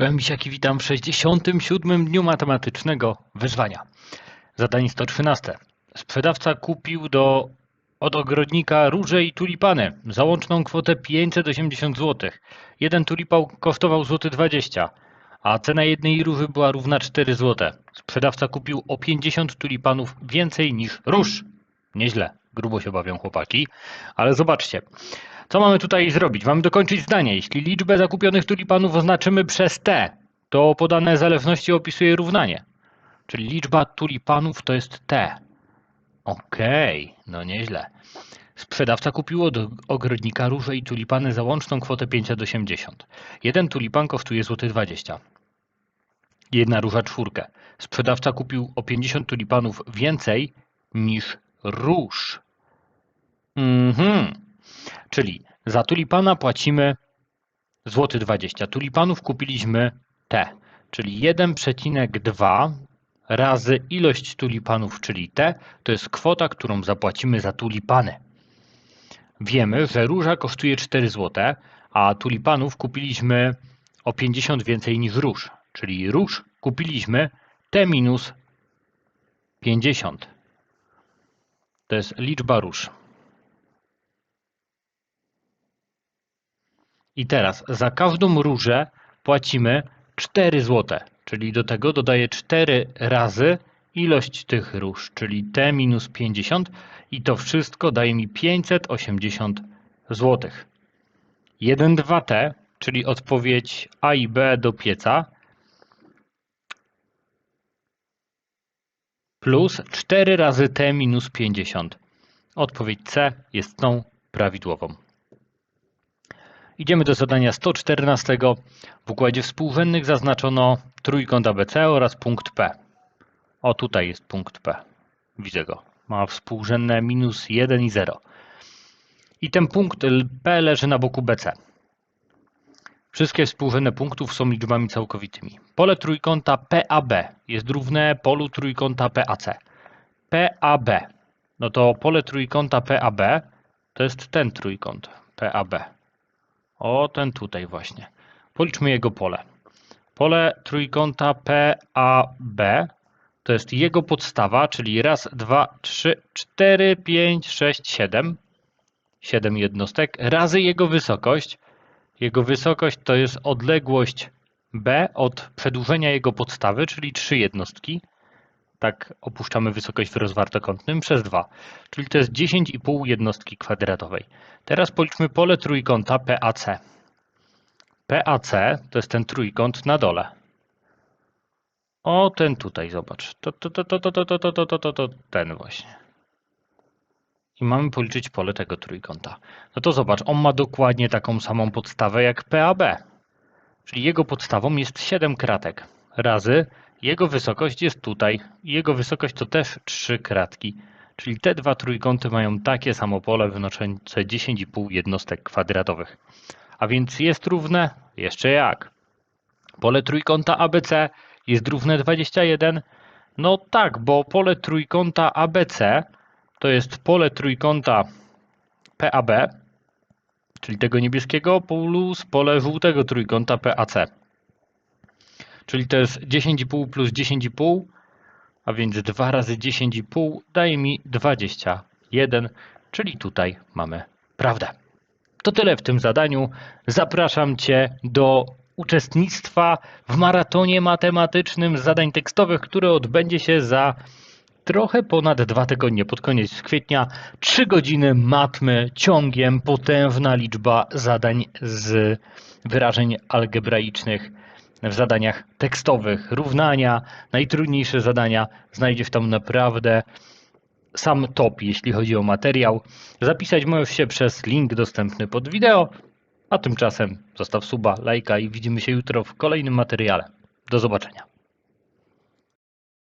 Czołem Misiaki, witam w 67. dniu matematycznego wyzwania. Zadanie 113. Sprzedawca kupił do, od ogrodnika róże i tulipany za łączną kwotę 580 zł. Jeden tulipał kosztował złoty 20, a cena jednej róży była równa 4 zł. Sprzedawca kupił o 50 tulipanów więcej niż róż. Nieźle, grubo się bawią chłopaki, ale zobaczcie. Co mamy tutaj zrobić? Mamy dokończyć zdanie. Jeśli liczbę zakupionych tulipanów oznaczymy przez t, to podane zależności opisuje równanie. Czyli liczba tulipanów to jest t. Okej, no nieźle. Sprzedawca kupił od ogrodnika róże i tulipany za łączną kwotę 580. Jeden tulipan kosztuje złoty 20. Jedna róża czwórkę. Sprzedawca kupił o 50 tulipanów więcej niż róż. Mhm. Czyli za tulipana płacimy złoty 20. Tulipanów kupiliśmy T, czyli 1,2 razy ilość tulipanów, czyli T, to jest kwota, którą zapłacimy za tulipany. Wiemy, że róża kosztuje 4 zł, a tulipanów kupiliśmy o 50 więcej niż róż, czyli róż kupiliśmy T minus 50. To jest liczba róż. I teraz za każdą różę płacimy 4 zł, czyli do tego dodaję 4 razy ilość tych róż, czyli T minus 50 i to wszystko daje mi 580 zł. 1, 2T, czyli odpowiedź A i B do pieca, plus 4 razy T minus 50. Odpowiedź C jest tą prawidłową. Idziemy do zadania 114. W układzie współrzędnych zaznaczono trójkąt ABC oraz punkt P. O, tutaj jest punkt P. Widzę go. Ma współrzędne minus 1 i 0. I ten punkt P leży na boku BC. Wszystkie współrzędne punktów są liczbami całkowitymi. Pole trójkąta PAB jest równe polu trójkąta PAC. PAB. No to pole trójkąta PAB to jest ten trójkąt PAB. O, ten tutaj właśnie. Policzmy jego pole. Pole trójkąta PAB to jest jego podstawa, czyli raz, dwa, trzy, cztery, pięć, sześć, siedem. Siedem jednostek razy jego wysokość. Jego wysokość to jest odległość B od przedłużenia jego podstawy, czyli trzy jednostki. Tak opuszczamy wysokość w rozwartokątnym przez 2, czyli to jest 10,5 jednostki kwadratowej. Teraz policzmy pole trójkąta PAC. PAC to jest ten trójkąt na dole. O, ten tutaj, zobacz. To, to, to, to, to, to, to, to, to, to, to, ten właśnie. I mamy policzyć pole tego trójkąta. No to zobacz, on ma dokładnie taką samą podstawę jak PAB. Czyli jego podstawą jest 7 kratek razy jego wysokość jest tutaj. Jego wysokość to też 3 kratki. Czyli te dwa trójkąty mają takie samo pole wynoszące 10,5 jednostek kwadratowych. A więc jest równe? Jeszcze jak? Pole trójkąta ABC jest równe 21? No tak, bo pole trójkąta ABC to jest pole trójkąta PAB, czyli tego niebieskiego, plus pole żółtego trójkąta PAC. Czyli to jest 10,5 plus 10,5, a więc 2 razy 10,5 daje mi 21, czyli tutaj mamy prawdę. To tyle w tym zadaniu. Zapraszam Cię do uczestnictwa w maratonie matematycznym zadań tekstowych, które odbędzie się za trochę ponad dwa tygodnie, pod koniec kwietnia. Trzy godziny matmy ciągiem, potężna liczba zadań z wyrażeń algebraicznych w zadaniach tekstowych, równania, najtrudniejsze zadania. Znajdziesz tam naprawdę sam top, jeśli chodzi o materiał. Zapisać możesz się przez link dostępny pod wideo, a tymczasem zostaw suba, lajka i widzimy się jutro w kolejnym materiale. Do zobaczenia.